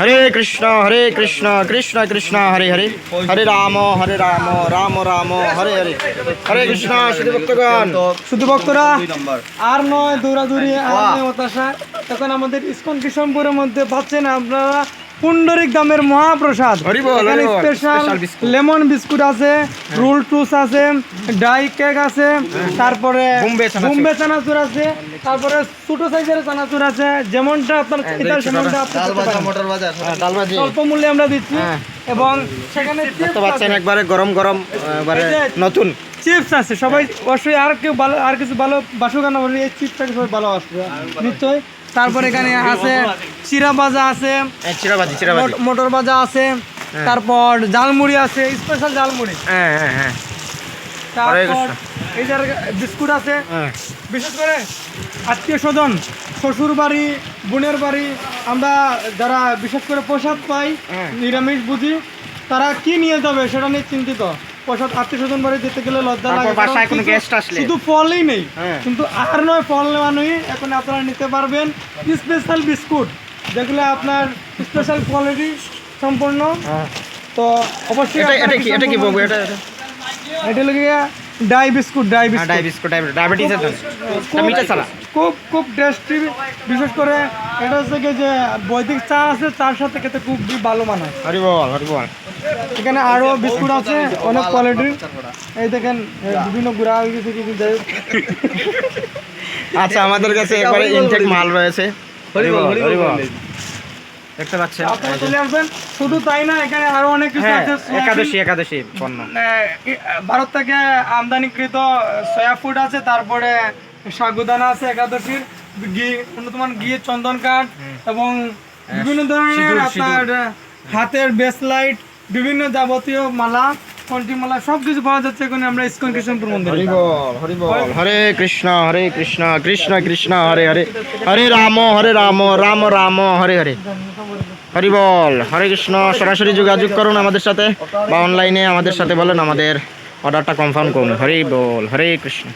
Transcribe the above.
হরে কৃষ্ণ হরে কৃষ্ণ কৃষ্ণ কৃষ্ণ হরে হরে। হরে রাম হরে রাম রাম রাম হরে হরে। হরে কৃষ্ণ শুধু ভক্তগণ। শুধু ভক্তরা? আর নয় দৌড়াদৌড়ি আর নয় হতাশা তখন আমাদের ইস্কন কিশনপুরের মধ্যে পাচ্ছেন আপনারা পুন্ডরিক দামের মহাপ্রসাদ। বল। স্পেশাল লেমন বিস্কুট আছে রোল টুস আছে ডাই কেক আছে তারপরে বোম্বে চানাচুর। আছে তারপরে ছোট সাইজের চানাচুর আছে যেমনটা আপনার চাহিদা সেমনটা আপনি হ্যাঁ, ভাজি। স্বল্প মূল্যে আমরা দিচ্ছি হ্যাঁ। এবং সেখানে একবারে গরম গরম নতুন। চিপস আছে সবাই অবশ্যই আর কেউ ভালো আর কিছু ভালো বাসুগান বলে এই চিপসটাকে সবাই ভালো আসবে নিশ্চয়ই। তারপর এখানে আছে চিরা ভাজা আছে হ্যাঁ, চিরাবাজি ভাজা আছে তারপর জালমুড়ি আছে স্পেশাল জালমুড়ি হ্যাঁ হ্যাঁ হ্যাঁ। তারপর এই যে বিস্কুট আছে হ্যাঁ। বিশেষ করে আত্মীয় স্বজন শ্বশুর বাড়ি বোনের বাড়ি আমরা যারা বিশেষ করে প্রসাদ পাই হ্যাঁ। নিরামিষ বুঝি তারা কি নিয়ে যাবে সেটা নিয়ে চিন্তিত। প্রসাদ আত্মীয় স্বজন বাড়ি যেতে গেলে লজ্জা লাগে বাসায় কোনো গেস্ট আসলে। শুধু ফলই নেই হ্যাঁ। কিন্তু আর নয় ফল নেওয়া নয় এখন আপনারা নিতে পারবেন স্পেশাল বিস্কুট যেগুলো আপনার স্পেশাল কোয়ালিটি সম্পূর্ণ হ্যাঁ। তো অবশ্যই এটা কি এটা কি বাবু এটা এটা? এটা হলো গিয়ে ডাই বিস্কুট ডাই বিস্কুট ডায়াবিটিস ডায়াবেটিসের জন্য মিঠা ছাড়া খুব খুব টেস্টি বিশেষ করে এটা হচ্ছে কি যে বৈদিক চা আছে চার সাথে খেতে খুব ভালো মানায়। হরি বল হরি বল। এখানে আরও বিস্কুট আছে অনেক কোয়ালিটির এই দেখেন বিভিন্ন গুড়া হয়ে গেছে কিছু যাই আচ্ছা আমাদের কাছে একবারে ইনটেক মাল রয়েছে। হরি বল হরি বল। দেখতে পাচ্ছেন? আপনারা চলে আসবেন। শুধু তাই না এখানে আরও অনেক কিছু হ্যাঁ আছে একাদশী একাদশী পণ্য। ভারত থেকে আমদানিকৃত সয়া ফুড আছে তারপরে সাগুদানা আছে একাদশীর। ঘি উন্নতমান ঘি চন্দন কাঠ এবং বিভিন্ন ধরনের আপনার হাতের বেসলাইট বিভিন্ন যাবতীয় মালা কন্টি মালা সব কিছু পাওয়া যাচ্ছে এখানে আমরা ইস্কন কৃষ্ণপুর মন্দিরে হরি বল হরি বল। হরে কৃষ্ণ হরে কৃষ্ণ কৃষ্ণ কৃষ্ণ হরে হরে। হরে রাম হরে রাম রাম রাম হরে হরে। হরি বল। হরে কৃষ্ণ, সরাসরি যোগাযোগ করুন আমাদের সাথে বা অনলাইনে আমাদের সাথে বলেন, আমাদের অর্ডারটা কনফার্ম করুন। হরি বল, হরে কৃষ্ণ।